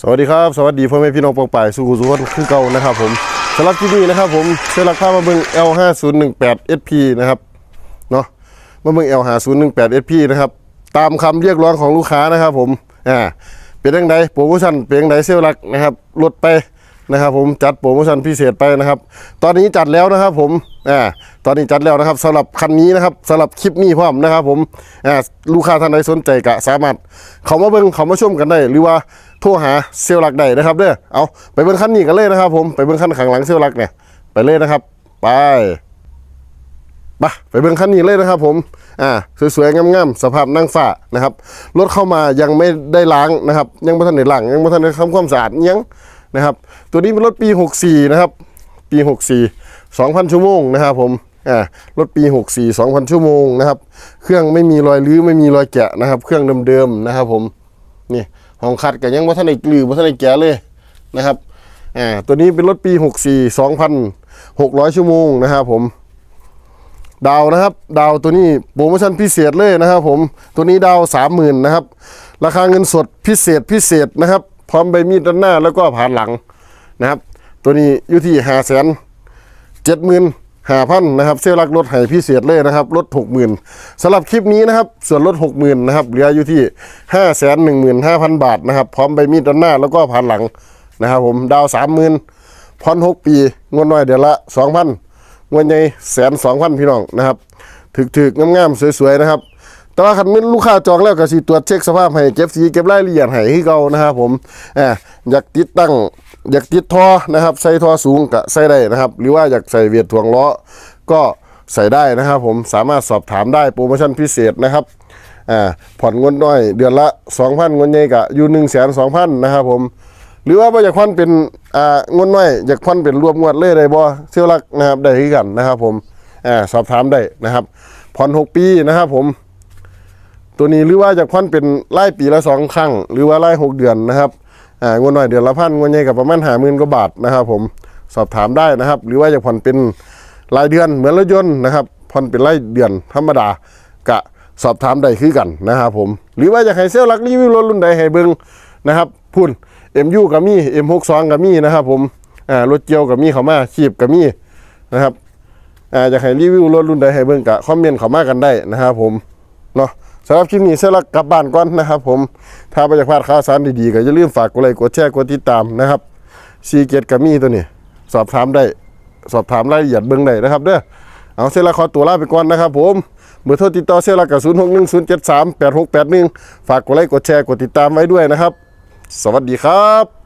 สวัสดีครับสวัสดีพ่อแม่พี่น้องปองป่ายสู่สุขนคือเก่านะครับผมสำหรับที่นี่นะครับผมเสื้อราคามาเบิ่ง L5018 SP นะครับเนาะมาเบิ่ง L5018 SP นะครับตามคำเรียกร้องของลูกค้านะครับผมอ่าเป็นยังไงโปรโมชั่นเป็นยังไงเซลลักนะครับลดไปนะครับผมจัดโปรโมชั่นพิเศษไปนะครับ ตอนนี้จัดแล้วนะครับผม อ่าตอนนี้จัดแล้วนะครับสำหรับคันนี้นะครับสำหรับคลิปนี้พร้อมนะครับ ผมอ่าลูกค้าท่านใดสนใจก็สามารถเขามาเบิ่งเขามาชมกันได้ หรือว่าโทรหาเซลล์หลักได้นะครับเด้อเอาไปเบิ่งคันนี้กันเลยนะครับ ผมไปเบิ่งคันข้างหลังเซลล์หลักเนี่ยไปเลยนะครับ ไปไปไปเบิ่งคันนี้เลยนะครับผม อ่า สวยๆ งามๆ สภาพนั่งฝ้านะครับ รถเข้ามายังไม่ได้ล้างนะครับ ยังไม่ทันได้ล้าง ยังไม่ทันได้ทำความสะอาดยังนะครับ ตัวนี้เป็นรถปี 64 นะครับ ปี 64 2,000 ชั่วโมงนะครับผมอ่ารถปี 64 2,000 ชั่วโมงนะครับ เครื่องไม่มีรอยรื้อไม่มีรอยแกะนะครับ เครื่องเดิมๆนะครับผมนี่ห้องคัดก็ยังว่าท่านได้กลือว่าท่านได้แกะเลยนะครับอ่าตัวนี้เป็นรถปี 64 2,600 ชั่วโมงนะครับผมดาวนะครับ ดาวตัวนี้โปรโมชั่นพิเศษเลยนะครับผมตัวนี้ดาว 30,000นะครับ ราคาเงินสดพิเศษพิเศษนะครับ พร้อมใบมีดด้านหน้าแล้วก็ผ่านหลังนะครับ ตัวนี้อยู่ที่5 0 0 0 0 เจ็ดหมื่นห้าพันนะครับเซลลักลดให้พิเศษเลยนะครับลดหกหมื่นสำหรับคลิปนี้นะครับ ส่วนลดหกหมื่นนะครับเหลืออยู่ที่ห้าแสนหนึ่งหมื่นห้าพันบาทนะครับ พร้อมใบมีดด้านหน้าแล้วก็ผ่านหลังนะครับผมดาวสามหมื่นพอนหกปีงวดน้อยเดือนละสองพันงวดใหญ่แสนสองพันพี่น้องนะครับถึกๆงามๆสวยๆนะครับแต่ว่าคันมีลูกค้าจองแล้วก็สิตรวจเช็คสภาพให้เก็บสีเก็บรายละเอียดให้ที่เก่านะครับผมอ่าอยากติดตั้ง อยากติดท่อนะครับ ใส่ท่อสูงก็ใส่ได้นะครับ หรือว่าอยากใส่เวียดถ่วงล้อก็ใส่ได้นะครับ ผมสามารถสอบถามได้โปรโมชั่นพิเศษนะครับอ่าผ่อนงวดน้อย เดือนละ 2,000งวดใหญ่ก็อยู่1 2 0 0 0นะครับผมหรือว่าบ่อยากผ่อนเป็นอ่างวดน้อยอยากผ่อนเป็นรวมงวดเลยได้บ่เที่ยวรักนะครับได้คือกันนะครับ ผมอ่าสอบถามได้นะครับผ่อน6ปีนะครับ ผม ตัวนี้หรือว่าจากพันเป็นไล่ปีละสองครั้ง หรือว่าไล่หกเดือนนะครับ งวดหน่อยเดือนละพันงวดใหญ่กับประมาณหาหมื่นกว่าบาทนะครับผมสอบถามได้นะครับ หรือว่าจะผ่อนเป็นรายเดือนเหมือนรถยนต์นะครับผ่อนเป็นรายเดือนธรรมดากะสอบถามได้คือกันนะครับผม หรือว่าอยากให้เซลล์รักรีวิวรถรุ่นใดให้เบิ่งนะครับพุ่น MU กับมี่ M62 กับมี่นะครับผมอ่ารถเกียวกับมีเขามาขีบกับมี่นะครับอ่าอยากให้รีวิวรถรุ่นใดให้เบิ่งกะคอมเมนต์เขามากันได้นะครับผมเนาะ สำหรับคลิปนี้เสร็จแล้วกลับบ้านก่อนนะครับ ผมถ้าไปจากพลาดข่าวสารดีๆก็อย่าลืมฝากกดไลค์กดแชร์กดติดตามนะครับซีเกตกับมี่ตัวนี้สอบถามได้ สอบถามรายละเอียดเบื้องใดนะครับเด้อเอาเสร็จแล้วขอตัวลาไปก่อนนะครับ ผมเบอร์โทรติดต่อเสร็จแล้วกับ0 6 1 0 7 3 8 6 8 1 ฝากกดไลค์กดแชร์กดติดตามไว้ด้วยนะครับ สวัสดีครับ